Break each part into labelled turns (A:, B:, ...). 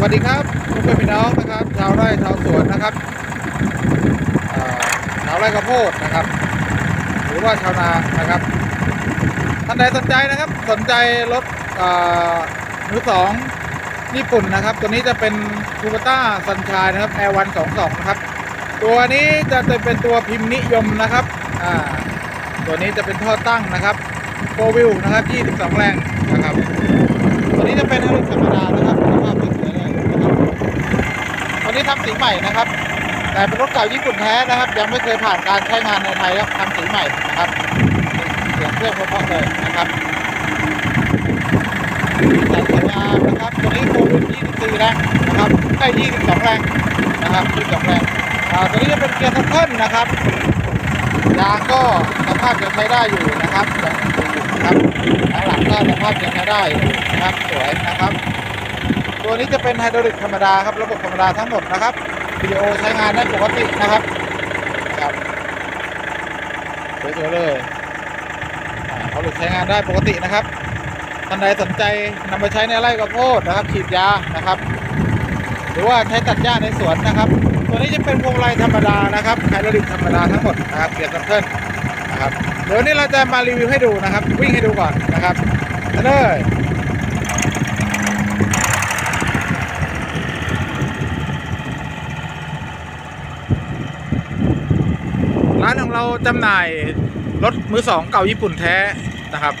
A: สวัสดีครับทุกคนพี่น้องนะครับ ชาวไร่ชาวสวนนะครับชาวไร่ข้าวโพดนะครับ หรือว่าชาวนานะครับท่านใดสนใจนะครับสนใจรถเอ่อมือสองญี่ปุ่นนะครับ ตัวนี้จะเป็นคูปต้าซันชายนะครับ Air 1 2 2นสองสองนะครับ ตัวนี้จะเป็นตัวพิมพ์นิยมนะครับตัวนี้จะเป็นท่อตั้งนะครับโฟวิวนะครับ 22 แรงนะครับ ม่นะครับ แต่เป็นรถเก่าญี่ปุ่นแท้นะครับ ยังไม่เคยผ่านการใช้งานในไทยครับทำสีใหม่นะครับเสียงเครื่องเพราะๆเลยนะครับจัดสวยงานะครับตัวนี้โควิด24แรงนะครับใกล้22แรงนะครับ22แรงตัวนี้จะเป็นเกียร์ซัพเพิลนะครับยางก็สภาพยังใช้ได้อยู่นะครับยังอยู่นะครับข้างหลังก็สภาพยังใช้ได้นะครับสวยนะครับ ตัวนี้จะเป็นไฮดรอลิกธรรมดาครับ ระบบธรรมดาทั้งหมดนะครับ วิดีโอใช้งานได้ปกตินะครับครับสวยๆเลยเขาหลุดใช้งานได้ปกตินะครับท่านใดสนใจนำไปใช้ในไร่ข้าวโพดนะครับ ฉีดยานะครับ หรือว่าใช้ตัดหญ้าในสวนนะครับ ตัวนี้จะเป็นพวงมาลัยธรรมดานะครับไฮดรอลิกธรรมดาทั้งหมดนะครับเกียร์ซัมเพิลนะครับเดี๋ยวนี้เราจะมารีวิวให้ดูนะครับ วิ่งให้ดูก่อนนะครับเลย ร้านของเราจำหน่ายรถมือสองเก่าญี่ปุ่นแท้นะครับ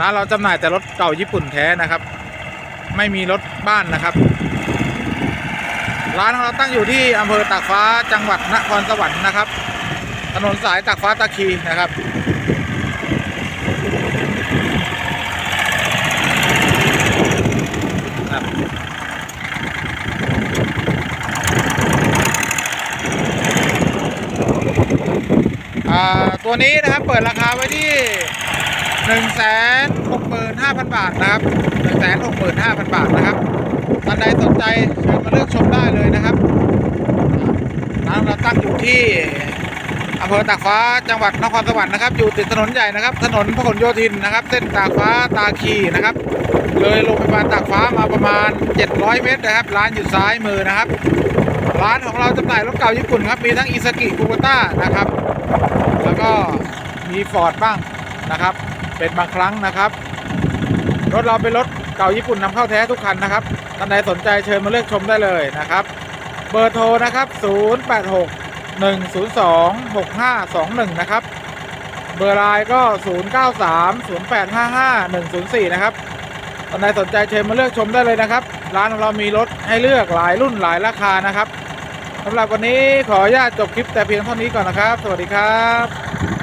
A: ร้านเราจำหน่ายแต่รถเก่าญี่ปุ่นแท้นะครับ ไม่มีรถบ้านนะครับ ร้านของเราตั้งอยู่ที่อำเภอตากฟ้าจังหวัดนครสวรรค์นะครับ ถนนสายตากฟ้าตะคีนะครับ ตัวนี้นะครับเปิดราคาไว้ที่หนึ่งแสนหกหมื่นห้าพันบาทนะครับหนึ่งแสนหกหมื่นห้าพันบาทนะครับท่านใดสนใจเชิญมาเลือกชมได้เลยนะครับร้านเราตั้งอยู่ที่อำเภอตากฟ้าจังหวัดนครสวรรค์นะครับ อยู่ติดถนนใหญ่นะครับ ถนนพหลโยธินนะครับ เส้นตากฟ้าตาคีนะครับ เลยโรงพยาบาลตากฟ้ามาประมาณ 700 เมตรนะครับ ร้านอยู่ซ้ายมือนะครับ ร้านของเราจำหน่ายรถเก่าญี่ปุ่นครับ มีทั้งอิซากิคูบต้านะครับ แล้วก็มีฟอร์ดบ้างนะครับ เป็นบางครั้งนะครับ รถเราเป็นรถเก่าญี่ปุ่นนำเข้าแท้ทุกคันนะครับท่านใดสนใจเชิญมาเลือกชมได้เลยนะครับ เบอร์โทรนะครับ 086 102 6521 นะครับ เบอร์ไลน์ก็ 093 0855 104 นะครับท่านใดสนใจเชิญมาเลือกชมได้เลยนะครับ ร้านของเรามีรถให้เลือกหลายรุ่นหลายราคานะครับ สำหรับวันนี้ขออนุญาตจบคลิปแต่เพียงเท่านี้ก่อนนะครับ สวัสดีครับ